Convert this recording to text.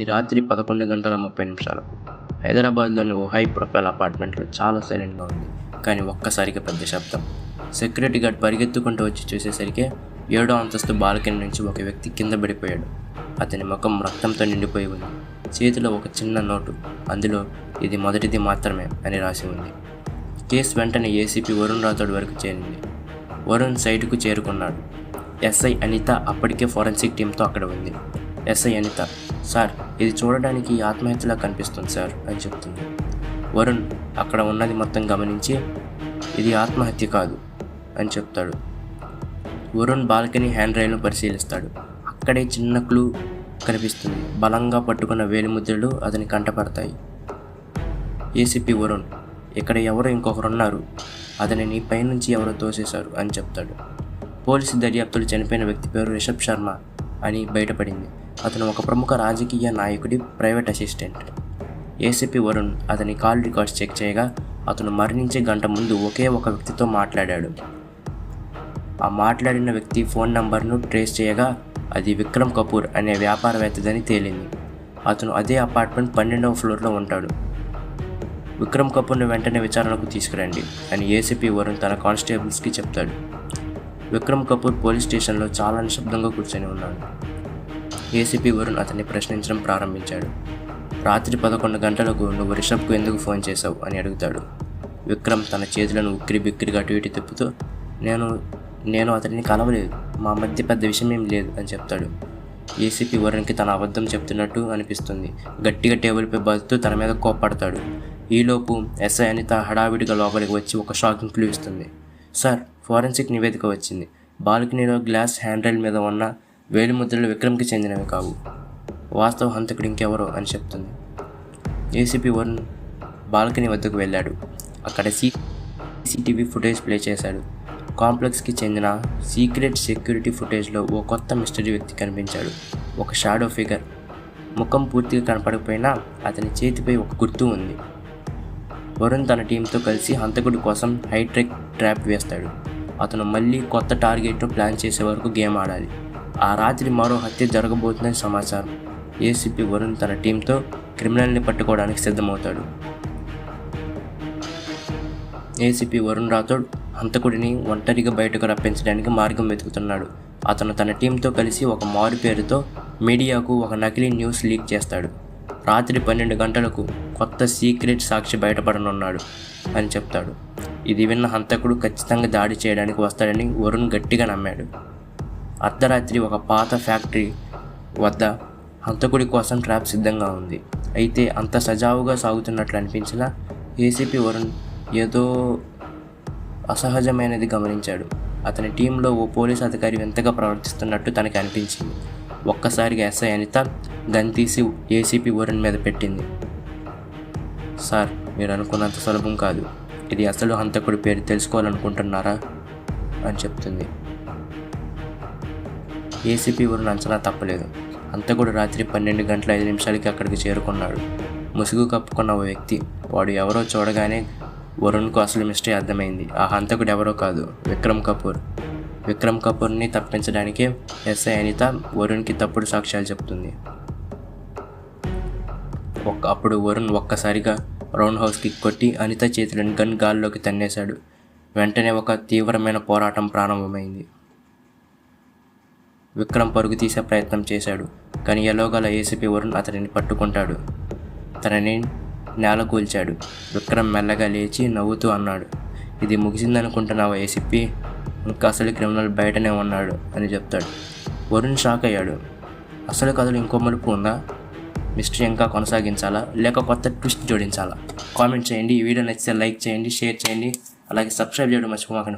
ఇది రాత్రి పదకొండు గంటల ముప్పై నిమిషాలకు హైదరాబాద్లోని ఓ హై ప్రొఫైల్ అపార్ట్మెంట్లో చాలా సైలెంట్గా ఉంది. కానీ ఒక్కసారిగా పెద్ద శబ్దం. సెక్యూరిటీ గార్డ్ పరిగెత్తుకుంటూ వచ్చి చూసేసరికి ఏడో అంతస్తు బాల్కనీ నుంచి ఒక వ్యక్తి కింద పడిపోయాడు. అతని ముఖం రక్తంతో నిండిపోయి ఉంది. చేతిలో ఒక చిన్న నోటు. అందులో ఇది మొదటిది మాత్రమే అని రాసి ఉంది. కేసు వెంటనే ఏసీపీ వరుణ్ రాథోడ్ వరకు చేరింది. వరుణ్ సైటుకు చేరుకున్నాడు. ఎస్ఐ అనిత అప్పటికే ఫోరెన్సిక్ టీంతో అక్కడ ఉంది. ఎస్ఐ అనిత సార్ ఇది చూడడానికి ఆత్మహత్యలా కనిపిస్తుంది సార్ అని చెప్తుంది. వరుణ్ అక్కడ ఉన్నది మొత్తం గమనించి ఇది ఆత్మహత్య కాదు అని చెప్తాడు. వరుణ్ బాల్కనీ హ్యాండ్ రైల్ను పరిశీలిస్తాడు. అక్కడే చిన్న క్లూ కనిపిస్తుంది. బలంగా పట్టుకున్న వేలిముద్రలు అతని కంటపడతాయి. ఏసీపీ వరుణ్ ఇక్కడ ఎవరో ఇంకొకరున్నారు. అతనిని పైనుంచి ఎవరో తోసేశారు అని చెప్తాడు. పోలీసు దర్యాప్తులు చనిపోయిన వ్యక్తి పేరు రిషబ్ శర్మ అని బయటపడింది. అతను ఒక ప్రముఖ రాజకీయ నాయకుడి ప్రైవేట్ అసిస్టెంట్. ఏసీపీ వరుణ్ అతని కాల్ రికార్డ్స్ చెక్ చేయగా అతను మరణించే గంట ముందు ఒకే ఒక వ్యక్తితో మాట్లాడాడు. ఆ మాట్లాడిన వ్యక్తి ఫోన్ నంబర్ను ట్రేస్ చేయగా అది విక్రమ్ కపూర్ అనే వ్యాపారవేత్తదని తేలింది. అతను అదే అపార్ట్మెంట్ పన్నెండవ ఫ్లోర్లో ఉంటాడు. విక్రమ్ కపూర్ను వెంటనే విచారణకు తీసుకురండి అని ఏసీపీ వరుణ్ తన కానిస్టేబుల్స్కి చెప్తాడు. విక్రమ్ కపూర్ పోలీస్ స్టేషన్లో చాలా నిశ్శబ్దంగా కూర్చొని ఉన్నాడు. ఏసీపీ వరుణ్ అతన్ని ప్రశ్నించడం ప్రారంభించాడు. రాత్రి పదకొండు గంటలకు నువ్వు రిషబ్కు ఎందుకు ఫోన్ చేశావు అని అడుగుతాడు. విక్రమ్ తన చేతులను ఉక్కిరి బిక్కిరిగా అటు ఇటు తిప్పుతూ నేను నేను అతడిని కలవలేదు. మా మధ్య పెద్ద విషయం ఏం లేదు అని చెప్తాడు. ఏసీపీ వరుణ్కి తన అబద్ధం చెప్తున్నట్టు అనిపిస్తుంది. గట్టిగా టేబుల్పై బతుతూ తన మీద కోప్పడతాడు. ఈలోపు ఎస్ఐ అనిత హడావిడిగా లోపలికి వచ్చి ఒక షాకింగ్ క్లూ ఇస్తుంది. సార్ ఫోరెన్సిక్ నివేదిక వచ్చింది. బాల్కనీలో గ్లాస్ హ్యాండ్రైల్ మీద ఉన్న వేలిముద్రలు విక్రమ్కి చెందినవి కావు. వాస్తవ హంతకుడు ఇంకెవరో అని చెప్తుంది. ఏసీపీ వరుణ్ బాల్కనీ వద్దకు వెళ్ళాడు. అక్కడ సీ సీసీటీవీ ఫుటేజ్ ప్లే చేశాడు. కాంప్లెక్స్కి చెందిన సీక్రెట్ సెక్యూరిటీ ఫుటేజ్లో ఓ కొత్త మిస్టరీ వ్యక్తి కనిపించాడు. ఒక షాడో ఫిగర్. ముఖం పూర్తిగా కనపడకపోయినా అతని చేతిపై ఒక గుర్తు ఉంది. వరుణ్ తన టీంతో కలిసి హంతకుడి కోసం హైట్రెక్ ట్రాప్ వేస్తాడు. అతను మళ్ళీ కొత్త టార్గెట్ను ప్లాన్ చేసే వరకు గేమ్ ఆడాలి. ఆ రాత్రి మరో హత్య జరగబోతుందని సమాచారం. ఏసీపీ వరుణ్ తన టీంతో క్రిమినల్ని పట్టుకోవడానికి సిద్ధమవుతాడు. ఏసీపీ వరుణ్ రాథోడ్ హంతకుడిని ఒంటరిగా బయటకు రప్పించడానికి మార్గం వెతుకుతున్నాడు. అతను తన టీంతో కలిసి ఒక మారు పేరుతో మీడియాకు ఒక నకిలీ న్యూస్ లీక్ చేస్తాడు. రాత్రి పన్నెండు గంటలకు కొత్త సీక్రెట్ సాక్షి బయటపడనున్నాడు అని చెప్తాడు. ఇది విన్న హంతకుడు ఖచ్చితంగా దాడి చేయడానికి వస్తాడని వరుణ్ గట్టిగా నమ్మాడు. అర్ధరాత్రి ఒక పాత ఫ్యాక్టరీ వద్ద హంతకుడి కోసం ట్రాప్ సిద్ధంగా ఉంది. అయితే అంత సజావుగా సాగుతున్నట్లు అనిపించిన ఏసీపీ వరుణ్ ఏదో అసహజమైనది గమనించాడు. అతని టీంలో ఓ పోలీస్ అధికారి వింతగా ప్రవర్తిస్తున్నట్టు తనకి అనిపించింది. ఒక్కసారిగా ఎస్ఐ అనిత గన్ తీసి ఏసీపీ వరుణ్ మీద పెట్టింది. సార్ మీరు అనుకున్నంత సులభం కాదు. ఇది అసలు హంతకుడి పేరు తెలుసుకోవాలనుకుంటున్నారా? అని చెప్తుంది. ఏసీపీ వరుణ్ అంచనా తప్పలేదు. అంతకుడు రాత్రి పన్నెండు గంటల ఐదు నిమిషాలకి అక్కడికి చేరుకున్నాడు. ముసుగు కప్పుకున్న ఓ వ్యక్తి వాడు ఎవరో చూడగానే వరుణ్కు అసలు మిస్టరీ అర్థమైంది. ఆ హంతకుడు ఎవరో కాదు విక్రమ్ కపూర్. విక్రమ్ కపూర్ని తప్పించడానికే ఎస్ఐ అనిత వరుణ్కి తప్పుడు సాక్ష్యాలు చెప్తుంది. ఒక్క అప్పుడు వరుణ్ ఒక్కసారిగా రౌండ్ హౌస్కి కొట్టి అనిత చేతులను గన్ గాల్లోకి తన్నేశాడు. వెంటనే ఒక తీవ్రమైన పోరాటం ప్రారంభమైంది. విక్రమ్ పరుగు తీసే ప్రయత్నం చేశాడు కానీ ఎలోగల ఏసీపీ వరుణ్ అతనిని పట్టుకుంటాడు. తనని నేల కూల్చాడు. విక్రమ్ మెల్లగా లేచి నవ్వుతూ అన్నాడు ఇది ముగిసిందనుకుంటున్నావా ఏసీపీ? ఇంకా అసలు క్రిమినల్ బయటనే ఉన్నాడు అని చెప్తాడు. వరుణ్ షాక్ అయ్యాడు అసలు కథలు ఇంకో మలుపు ఉందా? మిస్టరీ ఇంకా కొనసాగించాలా? లేక కొత్త ట్విస్ట్ జోడించాలా? కామెంట్ చేయండి ఈ వీడియో నచ్చితే లైక్ చేయండి షేర్ చేయండి అలాగే సబ్స్క్రైబ్ చేయడం మర్చిపోమాకండి